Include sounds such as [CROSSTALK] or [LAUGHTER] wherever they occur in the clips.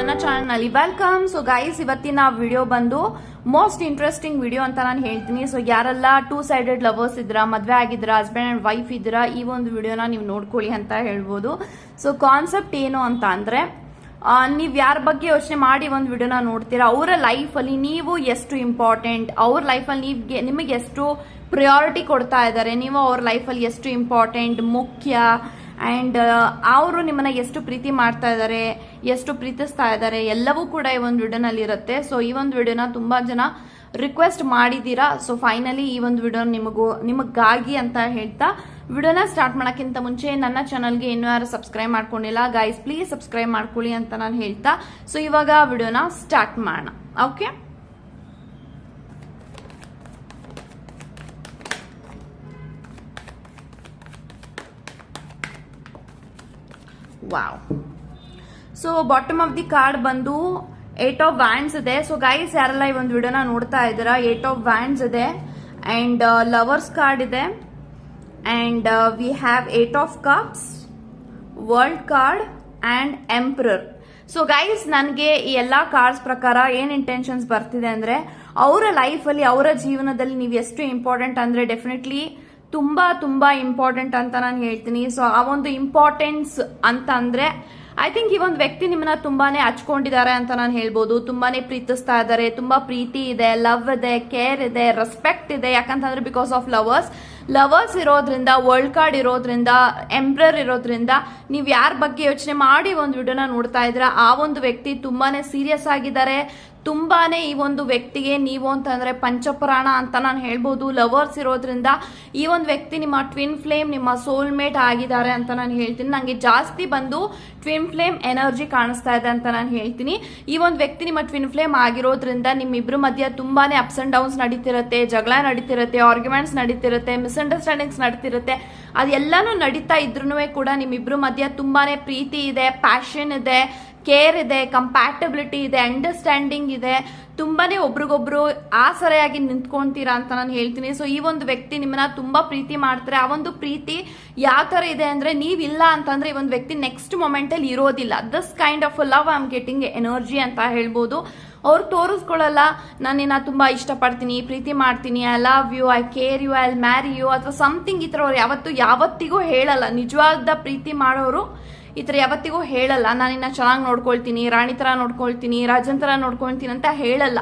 ನನ್ನ ಚಾನಲ್ನಲ್ಲಿ welcome. So guys ಇವತ್ತಿನ ವಿಡಿಯೋ ಬಂದು ಮೋಸ್ಟ್ ಇಂಟ್ರೆಸ್ಟಿಂಗ್ ವಿಡಿಯೋ ಅಂತ ನಾನು ಹೇಳ್ತೀನಿ. ಸೊ ಯಾರೆಲ್ಲ ಟೂ ಸೈಡೆಡ್ ಲವರ್ಸ್ ಇದ್ರ ಮದುವೆ ಆಗಿದ್ರ ಹಸ್ಬೆಂಡ್ ಅಂಡ್ ವೈಫ್ ಇದ್ರ ಈ ಒಂದು ವಿಡಿಯೋನ ನೀವು ನೋಡ್ಕೊಳ್ಳಿ ಅಂತ ಹೇಳ್ಬೋದು. ಸೊ ಕಾನ್ಸೆಪ್ಟ್ ಏನು ಅಂತ ಅಂದರೆ ನೀವು ಯಾರ ಬಗ್ಗೆ ಯೋಚನೆ ಮಾಡಿ ಒಂದು ವಿಡಿಯೋನ ನೋಡ್ತೀರಾ, ಅವರ ಲೈಫಲ್ಲಿ ನೀವು ಎಷ್ಟು ಇಂಪಾರ್ಟೆಂಟ್ ಅವ್ರ ಲೈಫಲ್ಲಿ ನೀವು ನಿಮಗೆ ಎಷ್ಟು ಪ್ರಿಯಾರಿಟಿ ಕೊಡ್ತಾ ಇದ್ದಾರೆ, ನೀವು ಅವ್ರ ಲೈಫಲ್ಲಿ ಎಷ್ಟು ಇಂಪಾರ್ಟೆಂಟ್ ಮುಖ್ಯ ಆ್ಯಂಡ್ ಅವರು ನಿಮ್ಮನ್ನು ಎಷ್ಟು ಪ್ರೀತಿ ಮಾಡ್ತಾ ಇದ್ದಾರೆ, ಎಷ್ಟು ಪ್ರೀತಿಸ್ತಾ ಇದ್ದಾರೆ, ಎಲ್ಲವೂ ಕೂಡ ಈ ಒಂದು ವಿಡಿಯೋನಲ್ಲಿ ಇರುತ್ತೆ. ಸೊ ಈ ಒಂದು ವಿಡಿಯೋನ ತುಂಬ ಜನ ರಿಕ್ವೆಸ್ಟ್ ಮಾಡಿದ್ದೀರಾ? ಸೊ ಫೈನಲಿ ಈ ಒಂದು ವಿಡಿಯೋ ನಿಮಗೂ, ನಿಮಗಾಗಿ ಅಂತ ಹೇಳ್ತಾ ವಿಡಿಯೋನ ಸ್ಟಾರ್ಟ್ ಮಾಡೋಕ್ಕಿಂತ ಮುಂಚೆ ನನ್ನ ಚಾನಲ್ಗೆ ಇನ್ನೂ ಯಾರು ಸಬ್ಸ್ಕ್ರೈಬ್ ಮಾಡ್ಕೊಂಡಿಲ್ಲ ಗೈಸ್ ಪ್ಲೀಸ್ ಸಬ್ಸ್ಕ್ರೈಬ್ ಮಾಡ್ಕೊಳ್ಳಿ ಅಂತ ನಾನು ಹೇಳ್ತಾ. ಸೊ ಇವಾಗ ವಿಡಿಯೋನ ಸ್ಟಾರ್ಟ್ ಮಾಡೋಣ. Okay wow so bottom of the card ಬಂದು ಏಟ್ ಆಫ್ ವ್ಯಾಂಡ್ಸ್ ಇದೆ. ಸೊ ಗೈಸ್ ಯಾರೆಲ್ಲ ಈ ಒಂದು ವಿಡಿಯೋನ ನೋಡ್ತಾ ಇದ್ದೀರಾ? ಏಟ್ ಆಫ್ ವ್ಯಾಂಡ್ಸ್ ಇದೆ. ಆ್ಯಂಡ್ ಲವರ್ಸ್ ಕಾರ್ಡ್ ಇದೆ. And we have eight of cups world card and emperor so guys ನನಗೆ ಈ ಎಲ್ಲ ಕಾರ್ಡ್ಸ್ ಪ್ರಕಾರ ಏನು ಇಂಟೆನ್ಷನ್ಸ್ ಬರ್ತಿದೆ ಅಂದರೆ, ಅವರ ಲೈಫಲ್ಲಿ ಅವರ ಜೀವನದಲ್ಲಿ ನೀವು ಎಷ್ಟು ಇಂಪಾರ್ಟೆಂಟ್ ಅಂದರೆ ಡೆಫಿನೆಟ್ಲಿ ತುಂಬಾ ತುಂಬಾ ಇಂಪಾರ್ಟೆಂಟ್ ಅಂತ ನಾನು ಹೇಳ್ತೀನಿ. ಸೊ ಆ ಒಂದು ಇಂಪಾರ್ಟೆನ್ಸ್ ಅಂತ ಅಂದ್ರೆ ಐ ಥಿಂಕ್ ಈ ಒಂದು ವ್ಯಕ್ತಿ ನಿಮ್ಮನ್ನ ತುಂಬಾನೇ ಹಚ್ಕೊಂಡಿದ್ದಾರೆ ಅಂತ ನಾನು ಹೇಳ್ಬೋದು. ತುಂಬಾನೇ ಪ್ರೀತಿಸ್ತಾ ಇದ್ದಾರೆ. ತುಂಬಾ ಪ್ರೀತಿ ಇದೆ. ಲವ್ ಇದೆ ಕೇರ್ ಇದೆ ರೆಸ್ಪೆಕ್ಟ್ ಇದೆ. ಯಾಕಂತಂದ್ರೆ ಬಿಕಾಸ್ ಆಫ್ ಲವರ್ಸ್ ಲವರ್ಸ್ ಇರೋದ್ರಿಂದ ವರ್ಲ್ಡ್ ಕಾರ್ಡ್ ಇರೋದ್ರಿಂದ ಎಂಪ್ರರ್ ಇರೋದ್ರಿಂದ, ನೀವು ಯಾರ ಬಗ್ಗೆ ಯೋಚನೆ ಮಾಡಿ ಒಂದು ವಿಡಿಯೋನ ನೋಡ್ತಾ ಇದ್ದೀರಾ, ಆ ಒಂದು ವ್ಯಕ್ತಿ ತುಂಬಾನೇ ಸೀರಿಯಸ್ ಆಗಿದ್ದಾರೆ. ತುಂಬಾನೇ ಈ ಒಂದು ವ್ಯಕ್ತಿಗೆ ನೀವು ಅಂತಂದ್ರೆ ಪಂಚಪ್ರಾಣ ಅಂತ ನಾನು ಹೇಳ್ಬೋದು ಲವರ್ಸ್ ಇರೋದ್ರಿಂದ ಈ ಒಂದು ವ್ಯಕ್ತಿ ನಿಮ್ಮ ಟ್ವಿನ್ ಫ್ಲೇಮ್ ನಿಮ್ಮ ಸೋಲ್ಮೇಟ್ ಆಗಿದ್ದಾರೆ ಅಂತ ನಾನು ಹೇಳ್ತೀನಿ. ನನಗೆ ಜಾಸ್ತಿ ಬಂದು ಟ್ವಿನ್ ಫ್ಲೇಮ್ ಎನರ್ಜಿ ಕಾಣಿಸ್ತಾ ಇದೆ ಅಂತ ನಾನು ಹೇಳ್ತೀನಿ. ಈ ಒಂದು ವ್ಯಕ್ತಿ ನಿಮ್ಮ ಟ್ವಿನ್ ಫ್ಲೇಮ್ ಆಗಿರೋದ್ರಿಂದ ನಿಮ್ಮಿಬ್ರು ಮಧ್ಯ ತುಂಬಾನೇ ಅಪ್ಸ್ ಅಂಡ್ ಡೌನ್ಸ್ ನಡೀತಿರುತ್ತೆ, ಜಗಳ ನಡೀತಿರುತ್ತೆ ಆರ್ಗ್ಯುಮೆಂಟ್ಸ್ ನಡೀತಿರುತ್ತೆ ಮಿಸ್ಅಂಡರ್ಸ್ಟ್ಯಾಂಡಿಂಗ್ಸ್ ನಡೀತಿರುತ್ತೆ. ಅದೆಲ್ಲಾನು ನಡೀತಾ ಇದ್ರೂ ಕೂಡ ನಿಮ್ಮಿಬ್ರು ಮಧ್ಯ ತುಂಬಾನೇ ಪ್ರೀತಿ ಇದೆ ಪ್ಯಾಷನ್ ಇದೆ. ಕೇರ್ ಇದೆ ಕಂಪ್ಯಾಟಬಿಲಿಟಿ ಇದೆ ಅಂಡರ್ಸ್ಟ್ಯಾಂಡಿಂಗ್ ಇದೆ. ತುಂಬಾನೇ ಒಬ್ರಿಗೊಬ್ರು ಆಸರೆಯಾಗಿ ನಿಂತ್ಕೊಂತೀರಾ ಅಂತ ನಾನು ಹೇಳ್ತೀನಿ. ಸೊ ಈ ಒಂದು ವ್ಯಕ್ತಿ ನಿಮ್ಮನ್ನ ತುಂಬಾ ಪ್ರೀತಿ ಮಾಡ್ತಾರೆ. ಆ ಒಂದು ಪ್ರೀತಿ ಯಾವ ತರ ಇದೆ ಅಂದ್ರೆ ನೀವಿಲ್ಲ ಅಂತಂದ್ರೆ ಈ ಒಂದು ವ್ಯಕ್ತಿ ನೆಕ್ಸ್ಟ್ ಮೊಮೆಂಟ್ ಅಲ್ಲಿ ಇರೋದಿಲ್ಲ. This kind of love I am getting energy ಅಂತ ಹೇಳ್ಬೋದು. ಅವ್ರು ತೋರಿಸ್ಕೊಳ್ಳಲ್ಲ ನಾನು ನಿನ್ನ ತುಂಬಾ ಇಷ್ಟಪಡ್ತೀನಿ, ಪ್ರೀತಿ ಮಾಡ್ತೀನಿ I love you I care you I marry you ಅಥವಾ ಸಮಥಿಂಗ್ ಈ ಥರ ಅವ್ರು ಯಾವತ್ತು ಯಾವತ್ತಿಗೂ ಹೇಳಲ್ಲ. ನಿಜವಾದ ಪ್ರೀತಿ ಮಾಡೋರು ಈ ಥರ ಯಾವತ್ತಿಗೂ ಹೇಳಲ್ಲ. ನಾನು ಇನ್ನ ಚೆನ್ನಾಗಿ ನೋಡ್ಕೊಳ್ತೀನಿ, ರಾಣಿ ಥರ ನೋಡ್ಕೊಳ್ತೀನಿ, ರಾಜನ್ ಥರ ನೋಡ್ಕೊಳ್ತೀನಿ ಅಂತ ಹೇಳಲ್ಲ.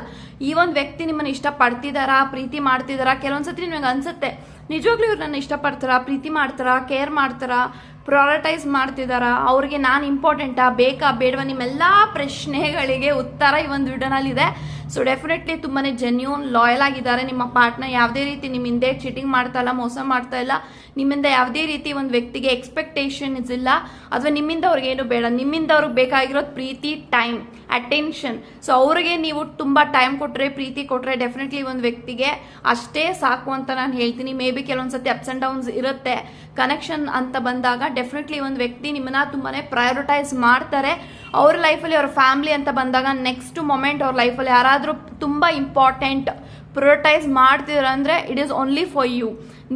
ಈ ಒಂದು ವ್ಯಕ್ತಿ ನಿಮ್ಮನ್ನು ಇಷ್ಟಪಡ್ತಿದ್ದಾರಾ ಪ್ರೀತಿ ಮಾಡ್ತಿದಾರಾ? ಕೆಲವೊಂದ್ಸತಿ ನಿಮಗೆ ಅನ್ಸುತ್ತೆ. ನಿಜವಾಗ್ಲೂ ಇವ್ರು ನನ್ನ ಇಷ್ಟಪಡ್ತಾರಾ, ಪ್ರೀತಿ ಮಾಡ್ತಾರಾ ಕೇರ್ ಮಾಡ್ತಾರಾ ಪ್ರೊರಟೈಸ್ ಮಾಡ್ತಿದಾರಾ? ಅವ್ರಿಗೆ ನಾನು ಇಂಪಾರ್ಟೆಂಟಾ ಬೇಕಾ, ಬೇಡವಾ? ನಿಮ್ಮೆಲ್ಲ ಪ್ರಶ್ನೆಗಳಿಗೆ ಉತ್ತರ ಈ ಒಂದು ವಿಡಿಯೋನಲ್ಲಿ ಇದೆ ಸೊ ಡೆಫಿನೆಟ್ಲಿ ತುಂಬಾನೇ ಜೆನ್ಯೂನ್ ಲಾಯಲ್ ಆಗಿದ್ದಾರೆ. ನಿಮ್ಮ ಪಾರ್ಟ್ನರ್ ಯಾವುದೇ ರೀತಿ ನಿಮ್ಮ ಹಿಂದೆ ಚೀಟಿಂಗ್ ಮಾಡ್ತಾ ಇಲ್ಲ, ಮೋಸ ಮಾಡ್ತಾ ಇಲ್ಲ, ನಿಮ್ಮಿಂದ ಯಾವುದೇ ರೀತಿ ಒಂದು ವ್ಯಕ್ತಿಗೆ ಎಕ್ಸ್ಪೆಕ್ಟೇಷನ್ಸ್ ಇಲ್ಲ. ಅಥವಾ ನಿಮ್ಮಿಂದ ಅವ್ರಿಗೆ ಏನು ಬೇಡ, ನಿಮ್ಮಿಂದ ಅವ್ರಿಗೆ ಬೇಕಾಗಿರೋದು ಪ್ರೀತಿ ಟೈಮ್ ಅಟೆನ್ಷನ್ ಸೊ ಅವ್ರಿಗೆ ನೀವು ತುಂಬ ಟೈಮ್ ಕೊಟ್ಟರೆ ಪ್ರೀತಿ ಕೊಟ್ಟರೆ ಡೆಫಿನೆಟ್ಲಿ ಒಂದು ವ್ಯಕ್ತಿಗೆ ಅಷ್ಟೇ ಸಾಕು ಅಂತ ನಾನು ಹೇಳ್ತೀನಿ. ಮೇ ಬಿ ಕೆಲವೊಂದ್ಸತಿ ಅಪ್ಸ್ ಆ್ಯಂಡ್ ಡೌನ್ಸ್ ಇರುತ್ತೆ. ಕನೆಕ್ಷನ್ ಅಂತ ಬಂದಾಗ ಡೆಫಿನೆಟ್ಲಿ ಒಂದು ವ್ಯಕ್ತಿ ನಿಮ್ಮನ್ನ ತುಂಬಾ ಪ್ರಯೋರಿಟೈಸ್ ಮಾಡ್ತಾರೆ. ಅವ್ರ ಲೈಫಲ್ಲಿ ಅವ್ರ ಫ್ಯಾಮಿಲಿ ಅಂತ ಬಂದಾಗ ನೆಕ್ಸ್ಟ್ ಮೊಮೆಂಟ್ ಅವ್ರ ಲೈಫಲ್ಲಿ ಯಾರಾದರೂ ತುಂಬ important prioritise ಮಾಡ್ತಿದ್ರಂದರೆ it is only for you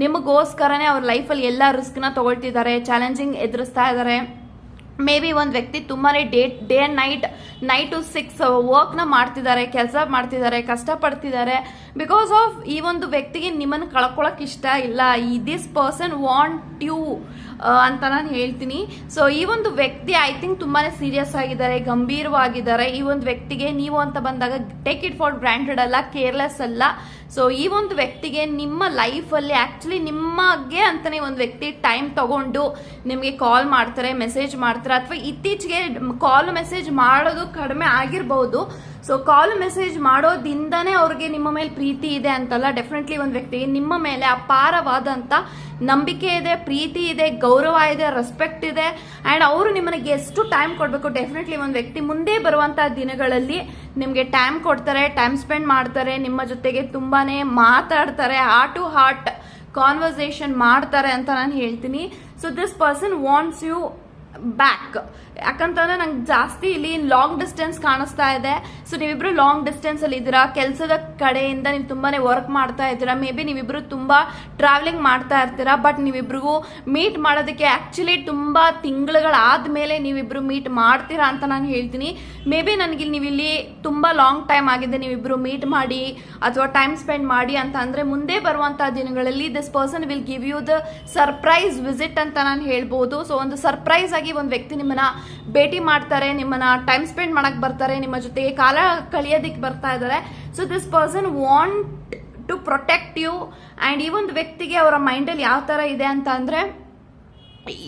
ನಿಮಗೋಸ್ಕರನೇ ಅವ್ರ ಲೈಫಲ್ಲಿ ಎಲ್ಲ ರಿಸ್ಕ್ನ ತಗೊಳ್ತಿದ್ದಾರೆ ಚಾಲೆಂಜಿಂಗ್ ಎದುರಿಸ್ತಾ ಇದ್ದಾರೆ. ಮೇ ಬಿ ಒಂದು ವ್ಯಕ್ತಿ ತುಂಬಾನೇ day day night night to six ವರ್ಕ್ನ ಮಾಡ್ತಿದ್ದಾರೆ, ಕೆಲಸ ಮಾಡ್ತಿದ್ದಾರೆ, ಕಷ್ಟಪಡ್ತಿದ್ದಾರೆ. ಬಿಕಾಸ್ ಆಫ್ ಈ ಒಂದು ವ್ಯಕ್ತಿಗೆ ನಿಮ್ಮನ್ನು ಕಳ್ಕೊಳಕ್ ಇಷ್ಟ ಇಲ್ಲ. ಈ ದಿಸ್ ಪರ್ಸನ್ ವಾಂಟ್ ಯು ಅಂತ ನಾನು ಹೇಳ್ತೀನಿ. ಸೊ ಈ ಒಂದು ವ್ಯಕ್ತಿ ಐ ಥಿಂಕ್ ತುಂಬಾನೇ ಸೀರಿಯಸ್ ಆಗಿದ್ದಾರೆ, ಗಂಭೀರವಾಗಿದ್ದಾರೆ. ಈ ಒಂದು ವ್ಯಕ್ತಿಗೆ ನೀವು ಅಂತ ಬಂದಾಗ ಟೇಕ್ ಇಟ್ ಫಾರ್ ಗ್ರಾಂಟೆಡ್ ಅಲ್ಲ ಕೇರ್ಲೆಸ್ ಅಲ್ಲ. ಸೊ ಈ ಒಂದು ವ್ಯಕ್ತಿಗೆ ನಿಮ್ಮ ಲೈಫಲ್ಲಿ ಆ್ಯಕ್ಚುಲಿ ನಿಮಗೆ ಅಂತಲೇ ಒಂದು ವ್ಯಕ್ತಿ ಟೈಮ್ ತಗೊಂಡು ನಿಮಗೆ ಕಾಲ್ ಮಾಡ್ತಾರೆ ಮೆಸೇಜ್ ಮಾಡ್ತಾರೆ, ಅಥವಾ ಇತ್ತೀಚೆಗೆ ಕಾಲ್ ಮೆಸೇಜ್ ಮಾಡೋದು ಕಡಿಮೆ ಆಗಿರ್ಬೋದು. ಸೊ ಕಾಲ್ ಮೆಸೇಜ್ ಮಾಡೋದಿಂದನೇ ಅವ್ರಿಗೆ ನಿಮ್ಮ ಮೇಲೆ ಪ್ರೀತಿ ಇದೆ ಅಂತಲ್ಲ ಡೆಫಿನೆಟ್ಲಿ ಒಂದು ವ್ಯಕ್ತಿಗೆ ನಿಮ್ಮ ಮೇಲೆ ಅಪಾರವಾದಂಥ ನಂಬಿಕೆ ಇದೆ, ಪ್ರೀತಿ ಇದೆ, ಗೌರವ ಇದೆ ರೆಸ್ಪೆಕ್ಟ್ ಇದೆ ಆ್ಯಂಡ್ ಅವರು ನಿಮ್ಮನಿಗೆ ಎಷ್ಟು ಟೈಮ್ ಕೊಡಬೇಕು ಡೆಫಿನೆಟ್ಲಿ ಒಂದು ವ್ಯಕ್ತಿ ಮುಂದೆ ಬರುವಂಥ ದಿನಗಳಲ್ಲಿ ನಿಮಗೆ ಟೈಮ್ ಕೊಡ್ತಾರೆ ಟೈಮ್ ಸ್ಪೆಂಡ್ ಮಾಡ್ತಾರೆ, ನಿಮ್ಮ ಜೊತೆಗೆ ತುಂಬಾನೇ ಮಾತಾಡ್ತಾರೆ ಹಾರ್ಟ್ ಟು ಹಾರ್ಟ್ ಕಾನ್ವರ್ಸೇಷನ್ ಮಾಡ್ತಾರೆ ಅಂತ ನಾನು ಹೇಳ್ತೀನಿ. So this person wants you back ಯಾಕಂತಂದ್ರೆ ನಂಗೆ ಜಾಸ್ತಿ ಇಲ್ಲಿ ಲಾಂಗ್ ಡಿಸ್ಟೆನ್ಸ್ ಕಾಣಿಸ್ತಾ ಇದೆ. ಸೊ ನೀವಿಬ್ರು ಲಾಂಗ್ ಡಿಸ್ಟೆನ್ಸ್ ಅಲ್ಲಿ ಇದ್ದೀರಾ? ಕೆಲಸದ ಕಡೆಯಿಂದ ನೀವು ತುಂಬಾನೇ ವರ್ಕ್ ಮಾಡ್ತಾ ಇದ್ದೀರಾ? ಮೇ ಬಿ ನೀವಿಬ್ರು ತುಂಬಾ ಟ್ರಾವೆಲಿಂಗ್ ಮಾಡ್ತಾ ಇರ್ತೀರಾ? ಬಟ್ ನೀವಿಬ್ರಿಗೂ ಮೀಟ್ ಮಾಡೋದಕ್ಕೆ ಆಕ್ಚುಲಿ ತುಂಬಾ ತಿಂಗಳುಗಳಾದ್ಮೇಲೆ ನೀವಿಬ್ರು ಮೀಟ್ ಮಾಡ್ತೀರಾ ಅಂತ ನಾನು ಹೇಳ್ತೀನಿ. ಮೇ ಬಿ ನನಗೆ ನೀವು ಇಲ್ಲಿ ತುಂಬಾ ಲಾಂಗ್ ಟೈಮ್ ಆಗಿದೆ ನೀವಿಬ್ರು ಮೀಟ್ ಮಾಡಿ ಅಥವಾ ಟೈಮ್ ಸ್ಪೆಂಡ್ ಮಾಡಿ ಅಂತ ಅಂದ್ರೆ ಮುಂದೆ ಬರುವಂತಹ ದಿನಗಳಲ್ಲಿ this person will give you the surprise visit ಅಂತ ನಾನು ಹೇಳ್ಬೋದು. ಸೊ ಒಂದು ಸರ್ಪ್ರೈಸ್ ಒಂದು ವ್ಯಕ್ತಿ ನಿಮ್ಮನ್ನ ಭೇಟಿ ಮಾಡ್ತಾರೆ, ನಿಮ್ಮನ್ನ ಟೈಮ್ ಸ್ಪೆಂಡ್ ಮಾಡಕ್ ಬರ್ತಾರೆ, ನಿಮ್ಮ ಜೊತೆಗೆ ಕಾಲ ಕಳಿಯೋದಿಕ್ ಬರ್ತಾ ಇದ್ದಾರೆ. So this person want to protect you and ಈ ಒಂದು ವ್ಯಕ್ತಿಗೆ ಅವರ ಮೈಂಡಲ್ಲಿ ಯಾವ ತರ ಇದೆ ಅಂತ ಅಂದ್ರೆ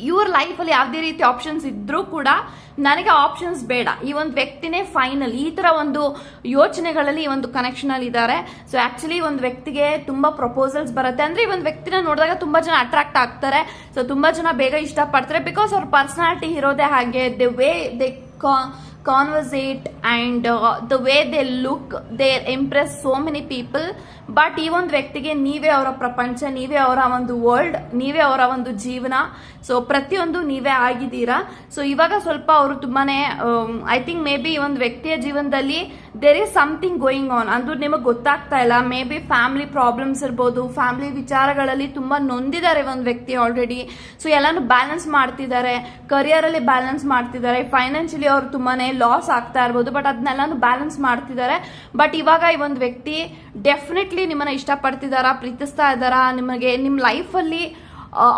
ಇವ್ರ ಲೈಫಲ್ಲಿ ಯಾವುದೇ ರೀತಿ ಆಪ್ಷನ್ಸ್ ಇದ್ರೂ ಕೂಡ ನನಗೆ ಆಪ್ಷನ್ಸ್ ಬೇಡ. ಈ ಒಂದು ವ್ಯಕ್ತಿನೇ ಫೈನಲ್ ಈ ತರ ಒಂದು ಯೋಚನೆಗಳಲ್ಲಿ ಈ ಒಂದು ಕನೆಕ್ಷನ್ ಅಲ್ಲಿ ಇದ್ದಾರೆ. ಸೊ ಆಕ್ಚುಲಿ ಒಂದು ವ್ಯಕ್ತಿಗೆ ತುಂಬಾ ಪ್ರಪೋಸಲ್ಸ್ ಬರುತ್ತೆ. ಅಂದ್ರೆ ಈ ಒಂದು ವ್ಯಕ್ತಿನ ನೋಡಿದಾಗ ತುಂಬಾ ಜನ ಅಟ್ರಾಕ್ಟ್ ಆಗ್ತಾರೆ. ಸೊ ತುಂಬಾ ಜನ ಬೇಗ ಇಷ್ಟಪಡ್ತಾರೆ. ಬಿಕಾಸ್ ಅವ್ರ ಪರ್ಸನಾಲಿಟಿ ಇರೋದೇ ಹಾಗೆ the way they conversate and the way they look they impress so many people but ಈ ಒಂದು ವ್ಯಕ್ತಿಗೆ ನೀವೇ ಅವರ ಪ್ರಪಂಚ, ನೀವೇ ಅವರ ಒಂದು ವರ್ಲ್ಡ್ ನೀವೇ ಅವರ ಒಂದು ಜೀವನ. ಸೊ ಪ್ರತಿಯೊಂದು ನೀವೇ ಆಗಿದ್ದೀರಾ. ಸೊ ಇವಾಗ ಸ್ವಲ್ಪ ಅವರು ತುಂಬಾನೇ ಐ ಥಿಂಕ್ ಮೇ ಬಿ ಒಂದು ವ್ಯಕ್ತಿಯ ಜೀವನದಲ್ಲಿ there is something going on ಅಂದ್ರೆ ನಿಮಗೆ ಗೊತ್ತಾಗ್ತಾ ಇಲ್ಲ. ಮೇ ಬಿ ಫ್ಯಾಮಿಲಿ ಪ್ರಾಬ್ಲಮ್ಸ್ ಇರ್ಬೋದು. ಫ್ಯಾಮಿಲಿ ವಿಚಾರಗಳಲ್ಲಿ ತುಂಬಾ ನೊಂದಿದ್ದಾರೆ ಒಂದು ವ್ಯಕ್ತಿ ಆಲ್ರೆಡಿ ಸೊ ಎಲ್ಲಾನು ಬ್ಯಾಲೆನ್ಸ್ ಮಾಡ್ತಿದ್ದಾರೆ. ಕರಿಯರ್ ಅಲ್ಲಿ ಬ್ಯಾಲೆನ್ಸ್ ಮಾಡ್ತಿದ್ದಾರೆ. ಫೈನಾನ್ಷಿಯಲಿ ಅವ್ರು ತುಂಬಾನೇ ಲಾಸ್ ಆಗ್ತಾ ಇರ್ಬೋದು ಬಟ್ ಅದನ್ನೆಲ್ಲಾನು ಬ್ಯಾಲೆನ್ಸ್ ಮಾಡ್ತಿದ್ದಾರೆ. ಬಟ್ ಇವಾಗ ಈ ಒಂದು ವ್ಯಕ್ತಿ ಡೆಫಿನೆಟ್ಲಿ ನಿಮ್ಮನ್ನ ಇಷ್ಟಪಡ್ತಿದಾರಾ ಪ್ರೀತಿಸ್ತಾ ಇದ್ದಾರಾ, ನಿಮಗೆ ನಿಮ್ಮ ಲೈಫಲ್ಲಿ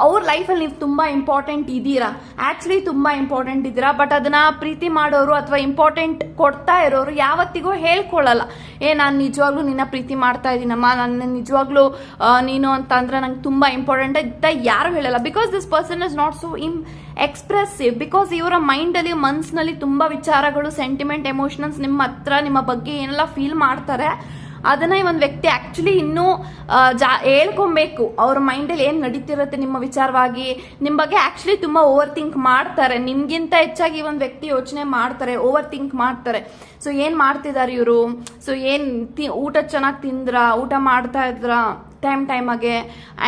ಅವ್ರ ಲೈಫಲ್ಲಿ ನೀವು ತುಂಬಾ ಇಂಪಾರ್ಟೆಂಟ್ ಇದ್ದೀರಾ? ಆಕ್ಚುಲಿ ತುಂಬಾ ಇಂಪಾರ್ಟೆಂಟ್ ಇದ್ದೀರಾ ಬಟ್ ಅದನ್ನ ಪ್ರೀತಿ ಮಾಡೋರು ಅಥವಾ ಇಂಪಾರ್ಟೆಂಟ್ ಕೊಡ್ತಾ ಇರೋರು ಯಾವತ್ತಿಗೂ ಹೇಳ್ಕೊಳ್ಳಲ್ಲ ಏ, ನಾನು ನಿಜವಾಗ್ಲೂ ನಿನ್ನ ಪ್ರೀತಿ ಮಾಡ್ತಾ ಇದ್ದೀನಮ್ಮ ನನ್ನ ನಿಜವಾಗ್ಲೂ ನೀನು ಅಂತಂದ್ರೆ ನಂಗೆ ತುಂಬಾ ಇಂಪಾರ್ಟೆಂಟ್ ಅಂತ ಯಾರು ಹೇಳಲ್ಲ. Because this person is not so him expressive because ಇವರ ಮೈಂಡಲ್ಲಿ ಮನ್ಸಿನಲ್ಲಿ ತುಂಬಾ ವಿಚಾರಗಳು ಸೆಂಟಿಮೆಂಟ್ ಎಮೋಷನಲ್ಸ್ ನಿಮ್ಮ ಹತ್ರ, ನಿಮ್ಮ ಬಗ್ಗೆ ಏನೆಲ್ಲ ಫೀಲ್ ಮಾಡ್ತಾರೆ ಅದನ್ನ ಈ ಒಂದು ವ್ಯಕ್ತಿ ಆಕ್ಚುಲಿ ಇನ್ನೂ ಜಾ, ಹೇಳ್ಕೊಬೇಕು. ಅವ್ರ ಮೈಂಡಲ್ಲಿ ಏನು ನಡೀತಿರುತ್ತೆ ನಿಮ್ಮ ವಿಚಾರವಾಗಿ? ನಿಮ್ಮ ಬಗ್ಗೆ ಆಕ್ಚುಲಿ ತುಂಬಾ ಓವರ್ ಥಿಂಕ್ ಮಾಡ್ತಾರೆ. ನಿಮ್ಗಿಂತ ಹೆಚ್ಚಾಗಿ ಒಂದು ವ್ಯಕ್ತಿ ಯೋಚನೆ ಮಾಡ್ತಾರೆ ಓವರ್ ಥಿಂಕ್ ಮಾಡ್ತಾರೆ. ಸೊ ಏನು ಮಾಡ್ತಿದ್ದಾರೆ ಇವರು? ಸೊ ಏನು ಊಟ ಚೆನ್ನಾಗಿ ತಿಂದ್ರ? ಊಟ ಮಾಡ್ತಾ ಇದ್ರ? ಟೈಮ್ ಟೈಮಾಗೆ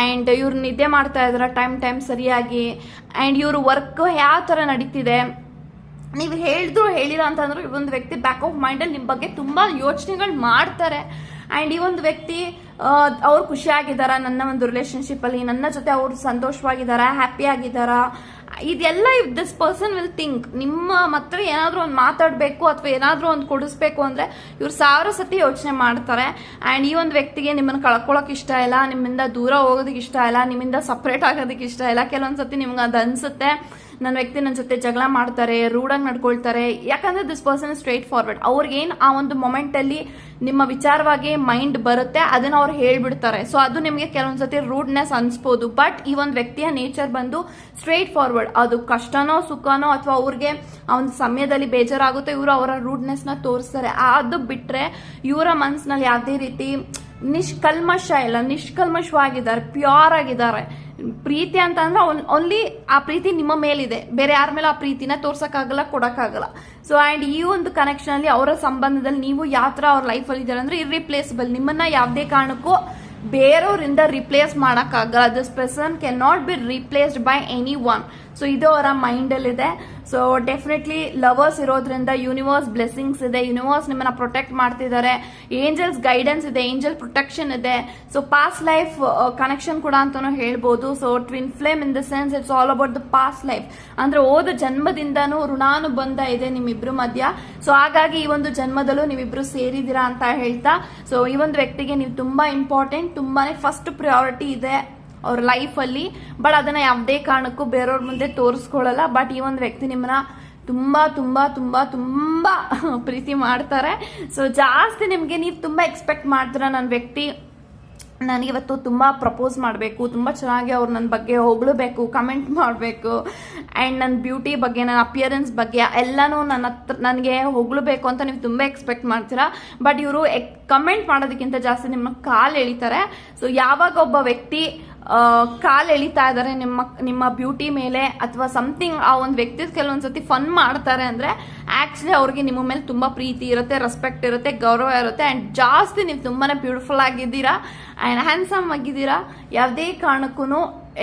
ಆ್ಯಂಡ್ ಇವ್ರು ನಿದ್ದೆ ಮಾಡ್ತಾ ಇದ್ರ? ಟೈಮ್ ಟೈಮ್ ಸರಿಯಾಗಿ. ಆ್ಯಂಡ್ ಇವ್ರ ವರ್ಕ್ ಯಾವ ಥರ ನಡೀತಿದೆ? ನೀವು ಹೇಳಿದ್ರು ಹೇಳಿಲ್ಲ ಅಂತಂದ್ರೆ ಈ ಒಂದು ವ್ಯಕ್ತಿ ಬ್ಯಾಕ್ ಆಫ್ ಮೈಂಡಲ್ಲಿ ನಿಮ್ಮ ಬಗ್ಗೆ ತುಂಬಾ ಯೋಚನೆಗಳು ಮಾಡ್ತಾರೆ. ಆ್ಯಂಡ್ ಈ ಒಂದು ವ್ಯಕ್ತಿ ಅವ್ರು ಖುಷಿಯಾಗಿದ್ದಾರ, ನನ್ನ ಒಂದು ರಿಲೇಶನ್ಶಿಪ್ ಅಲ್ಲಿ, ನನ್ನ ಜೊತೆ ಅವ್ರು ಹ್ಯಾಪಿ ಆಗಿದ್ದಾರಾ, ಇದೆಲ್ಲ if this person will think ನಿಮ್ಮ ಹತ್ರ ಏನಾದರೂ ಒಂದು ಮಾತಾಡಬೇಕು ಅಥವಾ ಏನಾದರೂ ಒಂದು ಕೊಡಿಸ್ಬೇಕು ಅಂದ್ರೆ ಇವ್ರು ಸಾವಿರ ಸತಿ ಯೋಚನೆ ಮಾಡ್ತಾರೆ. ಆ್ಯಂಡ್ ಈ ಒಂದು ವ್ಯಕ್ತಿಗೆ ನಿಮ್ಮನ್ನು ಕಳ್ಕೊಳಕ್ ಇಷ್ಟ ಇಲ್ಲ, ನಿಮ್ಮಿಂದ ದೂರ ಹೋಗೋದಕ್ಕೆ ಇಷ್ಟ ಇಲ್ಲ, ನಿಮ್ಮಿಂದ ಸಪ್ರೇಟ್ ಆಗೋದಕ್ಕೆ ಇಷ್ಟ ಇಲ್ಲ. ಕೆಲವೊಂದು ಸತಿ ನಿಮ್ಗೆ ಅದು ಅನ್ಸುತ್ತೆ. ನನ್ನ ವ್ಯಕ್ತಿ ನನ್ನ ಜೊತೆ ಜಗಳ ಮಾಡ್ತಾರೆ ರೂಡಾಗಿ ನಡ್ಕೊಳ್ತಾರೆ. ಯಾಕಂದ್ರೆ ದಿಸ್ ಪರ್ಸನ್ ಸ್ಟ್ರೈಟ್ ಫಾರ್ವರ್ಡ್ ಅವ್ರಿಗೇನು ಆ ಒಂದು ಮೊಮೆಂಟ್ ಅಲ್ಲಿ ನಿಮ್ಮ ವಿಚಾರವಾಗಿ ಮೈಂಡ್ ಬರುತ್ತೆ, ಅದನ್ನ ಅವ್ರು ಹೇಳ್ಬಿಡ್ತಾರೆ. ಸೊ ಅದು ನಿಮಗೆ ಕೆಲವೊಂದ್ಸತಿ ರೂಡ್ನೆಸ್ ಅನ್ಸ್ಬೋದು. ಬಟ್ ಈ ಒಂದು ವ್ಯಕ್ತಿಯ ನೇಚರ್ ಬಂದು ಸ್ಟ್ರೈಟ್ ಫಾರ್ವರ್ಡ್ ಅದು ಕಷ್ಟನೋ, ಸುಖನೋ ಅಥವಾ ಅವ್ರಿಗೆ ಆ ಒಂದು ಸಮಯದಲ್ಲಿ ಬೇಜಾರಾಗುತ್ತೆ, ಇವರು ಅವರ ರೂಡ್ನೆಸ್ನ ತೋರಿಸ್ತಾರೆ. ಅದು ಬಿಟ್ರೆ ಇವರ ಮನಸ್ಸಿನಲ್ಲಿ ಯಾವುದೇ ರೀತಿ ನಿಷ್ಕಲ್ಮಶ ಇಲ್ಲ. ನಿಷ್ಕಲ್ಮಶವಾಗಿದ್ದಾರೆ ಪ್ಯೂರ್ ಆಗಿದ್ದಾರೆ. ಪ್ರೀತಿ ಅಂತ ಅಂದ್ರೆ ಓನ್ಲಿ ಆ ಪ್ರೀತಿ ನಿಮ್ಮ ಮೇಲಿದೆ. ಬೇರೆ ಯಾರ ಮೇಲೆ ಆ ಪ್ರೀತಿನ ತೋರ್ಸಕ್ಕಾಗಲ್ಲ, ಕೊಡಕ್ಕಾಗಲ್ಲ. ಸೊ ಅಂಡ್ ಈ ಒಂದು ಕನೆಕ್ಷನ್ ಅಲ್ಲಿ ಅವರ ಸಂಬಂಧದಲ್ಲಿ ನೀವು ಯಾವ ತರ ಅವ್ರ ಅಲ್ಲಿ ಇದ್ದಾರೆ ಅಂದ್ರೆ ಇರ್ರಿಪ್ಲೇಸಬಲ್ ನಿಮ್ಮನ್ನ ಯಾವುದೇ ಕಾರಣಕ್ಕೂ ಬೇರೆಯವರಿಂದ ರಿಪ್ಲೇಸ್ ಮಾಡೋಕ್ಕಾಗಲ್ಲ. This person can not be replaced by anyone so ಇದು ಅವರ ಮೈಂಡಲ್ಲಿದೆ ಸೊ ಡೆಫಿನೆಟ್ಲಿ ಲವರ್ಸ್ ಇರೋದ್ರಿಂದ ಯೂನಿವರ್ಸ್ ಬ್ಲೆಸ್ಸಿಂಗ್ಸ್ ಇದೆ. ಯೂನಿವರ್ಸ್ ನಿಮ್ಮನ್ನ ಪ್ರೊಟೆಕ್ಟ್ ಮಾಡ್ತಿದ್ದಾರೆ. ಏಂಜಲ್ಸ್ ಗೈಡೆನ್ಸ್ ಇದೆ. ಏಂಜಲ್ ಪ್ರೊಟೆಕ್ಷನ್ ಇದೆ. ಸೊ ಪಾಸ್ಟ್ ಲೈಫ್ ಕನೆಕ್ಷನ್ ಕೂಡ ಅಂತಾನು ಹೇಳ್ಬೋದು. So twin flame in the sense it's all about the past life ಅಂದ್ರೆ ಓದ ಜನ್ಮದಿಂದಾನು ಋಣಾನುಬಂಧ ಇದೆ ನಿಮ್ಮಿಬ್ರು ಮಧ್ಯ. ಸೊ ಹಾಗಾಗಿ ಈ ಒಂದು ಜನ್ಮದಲ್ಲೂ ನೀವಿಬ್ರು ಸೇರಿದಿರಾ ಅಂತ ಹೇಳ್ತಾ. ಸೊ ಈ ಒಂದು ವ್ಯಕ್ತಿಗೆ ನೀವು ತುಂಬಾ ಇಂಪಾರ್ಟೆಂಟ್ ತುಂಬಾನೇ ಫಸ್ಟ್ ಪ್ರಿಯಾರಿಟಿ ಇದೆ. ಅವ್ರ ಲೈಫಲ್ಲಿ ಬಟ್ ಅದನ್ನ ಯಾವುದೇ ಕಾರಣಕ್ಕೂ ಬೇರೆಯವ್ರ ಮುಂದೆ ತೋರಿಸ್ಕೊಳ್ಳಲ್ಲ. ಬಟ್ ಈ ಒಂದು ವ್ಯಕ್ತಿ ನಿಮ್ಮನ್ನ ತುಂಬಾ ತುಂಬಾ ತುಂಬಾ ತುಂಬಾ [LAUGHS] ಪ್ರೀತಿ ಮಾಡ್ತಾರೆ. ಸೊ ಜಾಸ್ತಿ ನಿಮ್ಗೆ ನೀವು ತುಂಬಾ ಎಕ್ಸ್ಪೆಕ್ಟ್ ಮಾಡ್ತೀರ ನನ್ನ ವ್ಯಕ್ತಿ? ನನಗಿವತ್ತು ತುಂಬ ಪ್ರಪೋಸ್ ಮಾಡಬೇಕು. ತುಂಬ ಚೆನ್ನಾಗಿ ಅವ್ರು ನನ್ನ ಬಗ್ಗೆ ಹೊಗಳಬೇಕು ಕಮೆಂಟ್ ಮಾಡಬೇಕು. ಆ್ಯಂಡ್ ನನ್ನ ಬ್ಯೂಟಿ ಬಗ್ಗೆ ನನ್ನ ಅಪಿಯರೆನ್ಸ್ ಬಗ್ಗೆ ಎಲ್ಲನೂ ನನ್ನ ಹತ್ರ ನನಗೆ ಹೊಗಳಬೇಕು ಅಂತ ನೀವು ತುಂಬ ಎಕ್ಸ್ಪೆಕ್ಟ್ ಮಾಡ್ತೀರಾ. ಬಟ್ ಇವರು ಕಮೆಂಟ್ ಮಾಡೋದಕ್ಕಿಂತ ಜಾಸ್ತಿ ನಿಮ್ಮ ಕಾಲು ಎಳಿತಾರೆ. ಸೊ ಯಾವಾಗ ಒಬ್ಬ ವ್ಯಕ್ತಿ ಕಾಲು ಎಳಿತಾ ಇದ್ದಾರೆ ನಿಮ್ಮ ನಿಮ್ಮ ಬ್ಯೂಟಿ ಮೇಲೆ ಅಥವಾ ಸಮಥಿಂಗ್ ಆ ಒಂದು ವ್ಯಕ್ತಿ ಕೆಲವೊಂದ್ಸತಿ ಫನ್ ಮಾಡ್ತಾರೆ ಅಂದ್ರೆ ಆಕ್ಚುಲಿ ಅವ್ರಿಗೆ ನಿಮ್ಮ ಮೇಲೆ ತುಂಬಾ ಪ್ರೀತಿ ಇರುತ್ತೆ ರೆಸ್ಪೆಕ್ಟ್ ಇರುತ್ತೆ, ಗೌರವ ಇರುತ್ತೆ ಅಂಡ್ ಜಾಸ್ತಿ ನೀವು ತುಂಬಾನೇ ಬ್ಯೂಟಿಫುಲ್ ಆಗಿದ್ದೀರಾ ಅಂಡ್ ಹ್ಯಾಂಡ್ಸಮ್ ಆಗಿದ್ದೀರಾ, ಯಾವುದೇ ಕಾರಣಕ್ಕೂ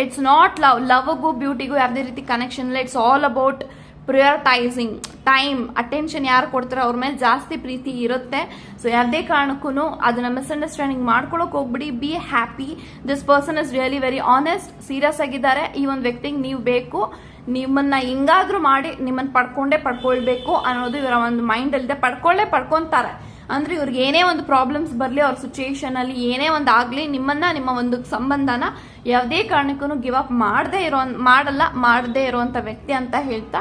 ಇಟ್ಸ್ ನಾಟ್ ಲವ್ ಲವ್ಗೂ ಬ್ಯೂಟಿಗೂ ಯಾವುದೇ ರೀತಿ ಕನೆಕ್ಷನ್ ಇಲ್ಲ it's all about prioritising time attention ಯಾರು ಕೊಡ್ತಾರೋ ಅವ್ರ ಮೇಲೆ ಜಾಸ್ತಿ ಪ್ರೀತಿ ಇರುತ್ತೆ. ಸೊ ಯಾವುದೇ ಕಾರಣಕ್ಕೂ ಅದನ್ನ ಮಿಸ್ಅಂಡರ್ಸ್ಟ್ಯಾಂಡಿಂಗ್ ಮಾಡ್ಕೊಳಕ್ ಹೋಗ್ಬಿಡಿ. Be happy this person is really very honest serious ಆಗಿದ್ದಾರೆ. ಈ ಒಂದು ವ್ಯಕ್ತಿಗೆ ನೀವು ಬೇಕು. ನಿಮ್ಮನ್ನ ಹಿಂಗಾದ್ರೂ ಮಾಡಿ ನಿಮ್ಮನ್ನ ಪಡ್ಕೊಂಡೇ ಪಡ್ಕೊಳ್ಬೇಕು ಅನ್ನೋದು ಇವರ ಒಂದು ಮೈಂಡ್ ಅಲ್ಲಿದೆ ಪಡ್ಕೊಳ್ಳೇ ಪಡ್ಕೊಂತಾರೆ. ಅಂದ್ರೆ ಇವ್ರಿಗೆ ಏನೇ ಒಂದು ಪ್ರಾಬ್ಲಮ್ಸ್ ಬರಲಿ, ಅವ್ರ ಸಿಚುಯೇಷನ್ ಅಲ್ಲಿ ಏನೇ ಒಂದು ಆಗ್ಲಿ, ನಿಮ್ಮನ್ನ, ನಿಮ್ಮ ಒಂದು ಸಂಬಂಧನ ಯಾವುದೇ ಕಾರಣಕ್ಕೂ ಗಿವ್ ಅಪ್ ಮಾಡದೇ ಇರೋ, ಮಾಡಲ್ಲ, ಮಾಡದೇ ಇರುವಂತ ವ್ಯಕ್ತಿ ಅಂತ ಹೇಳ್ತಾ